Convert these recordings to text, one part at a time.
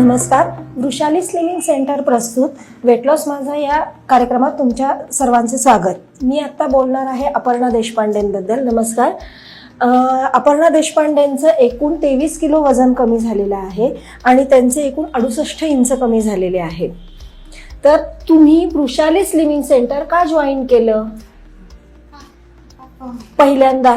नमस्कार. Vrushali slimming centre प्रस्तुत weight loss माझा या कार्यक्रमात तुमच्या सर्वांचे स्वागत. मी आत्ता बोलणार आहे अपर्णा देशपांडेंबद्दल. नमस्कार. अपर्णा देशपांडेंचं एकूण तेवीस किलो वजन कमी झालेलं आहे आणि त्यांचे एकूण अडुसष्ट इंच कमी झालेले आहे. तर तुम्ही वृषाली स्लिमिंग सेंटर का जॉईन केलं? पहिल्यांदा.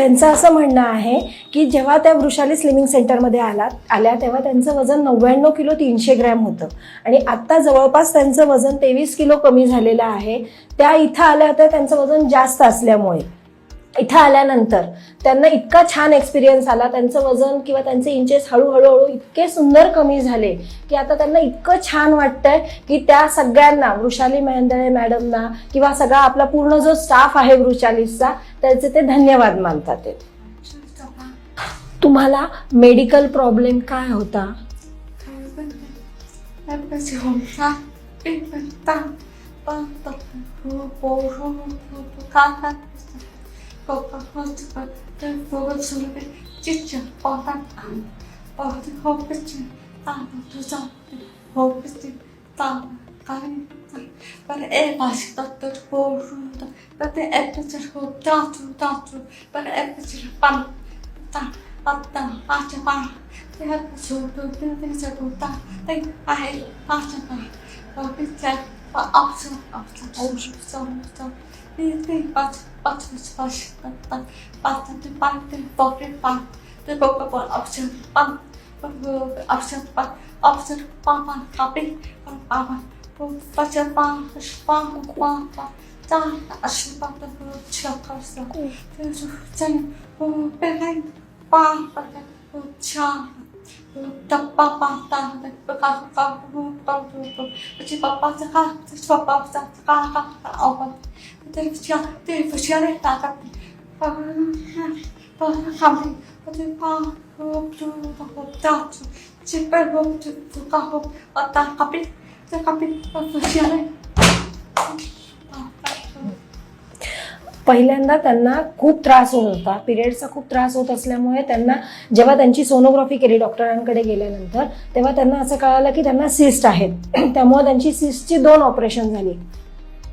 त्यांचं असं म्हणणं आहे की जेव्हा त्या वृषाली स्लिमिंग सेंटरमध्ये आला आल्या तेव्हा त्यांचं वजन नव्याण्णव किलो तीनशे ग्रॅम होतं. आणि आत्ता जवळपास त्यांचं वजन तेवीस किलो कमी झालेलं आहे. त्या इथं आल्या होत्या त्यांचं वजन जास्त असल्यामुळे. इथं आल्यानंतर त्यांना इतका छान एक्सपिरियन्स आला. त्यांचं वजन किंवा त्यांचे इंचेस हळूहळूहळू इतके सुंदर कमी झाले की आता त्यांना इतकं छान वाटतंय की त्या सगळ्यांना वृषाली मेहंदळे मॅडमना किंवा सगळा आपला पूर्ण जो स्टाफ आहे वृषालीचा त्याचे ते धन्यवाद मानतात ते. तुम्हाला मेडिकल प्रॉब्लेम काय होता? toplantı Robertson'u ve Cicci ortak anı. Ortak Hobbit'in anı düzeltti. dat tanrı kaynağı. dat en başlıkları boğulunda. Ben de dan hop tatlı tatlı. Ben epetir bana. Hatta acaba dat hep sordu. Bir de sordu. Ben hayır acaba. Hobbit'in ve apsın apsın. Olsun. zo, Bir de batı. Papa, det er for det er for sjældent, der er पहिल्यांदा त्यांना खूप त्रास होत होता. पिरियडचा खूप त्रास होत असल्यामुळे त्यांना जेव्हा त्यांची सोनोग्राफी केली डॉक्टरांकडे गेल्यानंतर तेव्हा त्यांना असं कळालं की त्यांना सिस्ट आहेत. त्यामुळे त्यांची सिस्टची दोन ऑपरेशन झाली.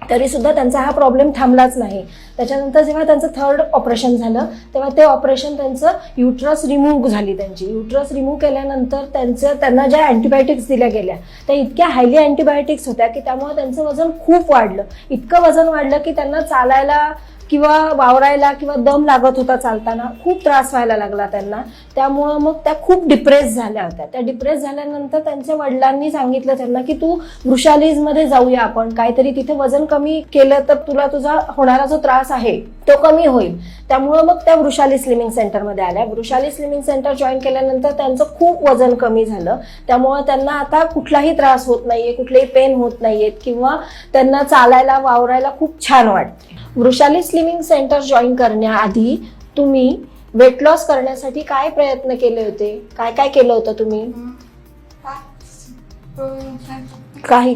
तरीसुद्धा त्यांचा हा प्रॉब्लेम थांबलाच नाही. त्याच्यानंतर जेव्हा त्यांचं थर्ड ऑपरेशन झालं तेव्हा ते ऑपरेशन त्यांचं युट्रस रिमूव्ह झाली त्यांची. युट्रस रिमूव्ह केल्यानंतर त्यांचं त्यांना ज्या अँटीबायोटिक्स दिल्या गेल्या त्या इतक्या हायली अँटीबायोटिक्स होत्या की त्यामुळे त्यांचं वजन खूप वाढलं. इतकं वजन वाढलं की त्यांना चालायला किंवा वावरायला किंवा दम लागत होता चालताना खूप त्रास व्हायला लागला त्यांना. त्यामुळं मग त्या खूप डिप्रेस झाल्या होत्या. त्या डिप्रेस झाल्यानंतर त्यांच्या वडिलांनी सांगितलं त्यांना की तू वृषालीजमध्ये जाऊया आपण. काहीतरी तिथे वजन कमी केलं तर तुला तुझा होणारा जो त्रास आहे तो कमी होईल. त्यामुळं मग त्या वृषाली स्लिमिंग सेंटरमध्ये आल्या. वृषाली स्लिमिंग सेंटर जॉईन केल्यानंतर त्यांचं खूप वजन कमी झालं. त्यामुळं त्यांना आता कुठलाही त्रास होत नाहीये कुठलेही पेन होत नाहीयेत किंवा त्यांना चालायला वावरायला खूप छान वाटते वृषाली स्लिमिंग सेंटर जॉईन करण्याआधी तुम्ही वेट लॉस करण्यासाठी काय प्रयत्न केले होते काय काय केलं होतं तुम्ही काही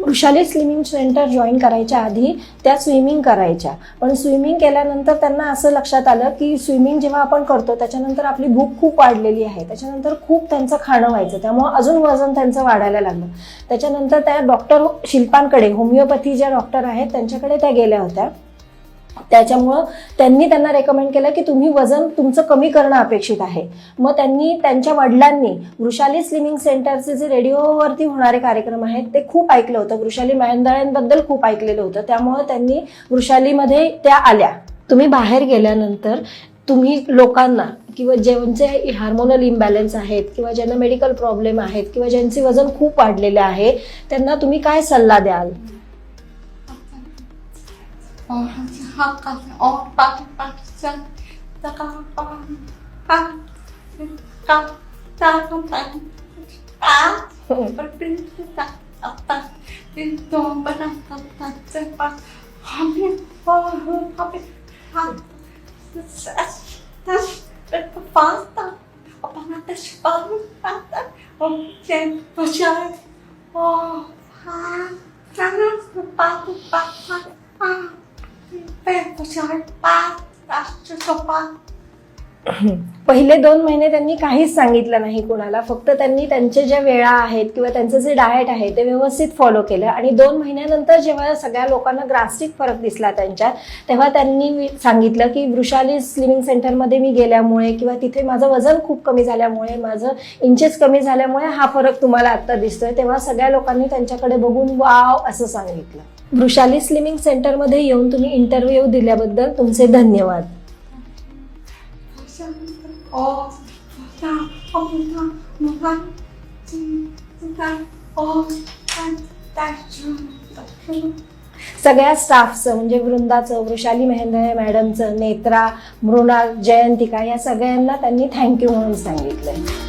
वृषाली स्विमिंग सेंटर जॉईन करायच्या आधी त्या स्विमिंग करायच्या. पण स्विमिंग केल्यानंतर त्यांना असं लक्षात आलं की स्विमिंग जेव्हा आपण करतो त्याच्यानंतर आपली भूक खूप वाढलेली आहे. त्याच्यानंतर खूप त्यांचं खाणं व्हायचं. त्यामुळं अजून वजन त्यांचं वाढायला लागलं. त्याच्यानंतर त्या डॉक्टर शिल्पांकडे होमिओपॅथी ज्या डॉक्टर आहेत त्यांच्याकडे त्या गेल्या होत्या. त्याच्यामुळं त्यांनी त्यांना रेकमेंड केलं की तुम्ही वजन तुमचं कमी करणं अपेक्षित आहे. मग त्यांनी त्यांच्या वडिलांनी वृषाली स्लिमिंग सेंटरचे जे रेडिओवरती होणारे कार्यक्रम आहेत ते खूप ऐकलं होतं. वृषाली मॅंदळ्यांबद्दल खूप ऐकलेलं होतं. त्यामुळं त्यांनी वृषालीमध्ये त्या आल्या. तुम्ही बाहेर गेल्यानंतर तुम्ही लोकांना किंवा ज्यांचे हार्मोनल इम्बॅलन्स आहेत किंवा ज्यांना मेडिकल प्रॉब्लेम आहेत किंवा ज्यांचे वजन खूप वाढलेले आहे त्यांना तुम्ही काय सल्ला द्याल? orang sehat kasih. obat pasien sekarang kan kan takut lagi atas itu berangkat cepat kami kami kan ses berpasta apa nanti separuh kata om jen oh ha jangan lupa lupa ah 背部像是疤啊这是疤 पहिले दोन महिने त्यांनी काहीच सांगितलं नाही कोणाला. फक्त त्यांनी त्यांचे ज्या वेळा आहेत किंवा त्यांचं जे डाएट आहे ते व्यवस्थित फॉलो केलं. आणि दोन महिन्यानंतर जेव्हा सगळ्या लोकांना ग्रास्टिक फरक दिसला त्यांच्यात तेव्हा त्यांनी सांगितलं की वृषाली स्लिमिंग सेंटरमध्ये मी गेल्यामुळे किंवा तिथे माझं वजन खूप कमी झाल्यामुळे माझं इंचेस कमी झाल्यामुळे हा फरक तुम्हाला आत्ता दिसतोय. तेव्हा सगळ्या लोकांनी त्यांच्याकडे बघून वाव असं सांगितलं. वृषाली स्लिमिंग सेंटरमध्ये येऊन तुम्ही इंटरव्ह्यू दिल्याबद्दल तुमचे धन्यवाद. Oh ta oh ta muka ta oh ta ta सगळ्या स्टाफचं म्हणजे वृंदाचं वृषाली मेहंदळे मॅडमचं नेत्रा मृणाल जयंतिका या सगळ्यांना त्यांनी थँक्यू म्हणून सांगितलंय.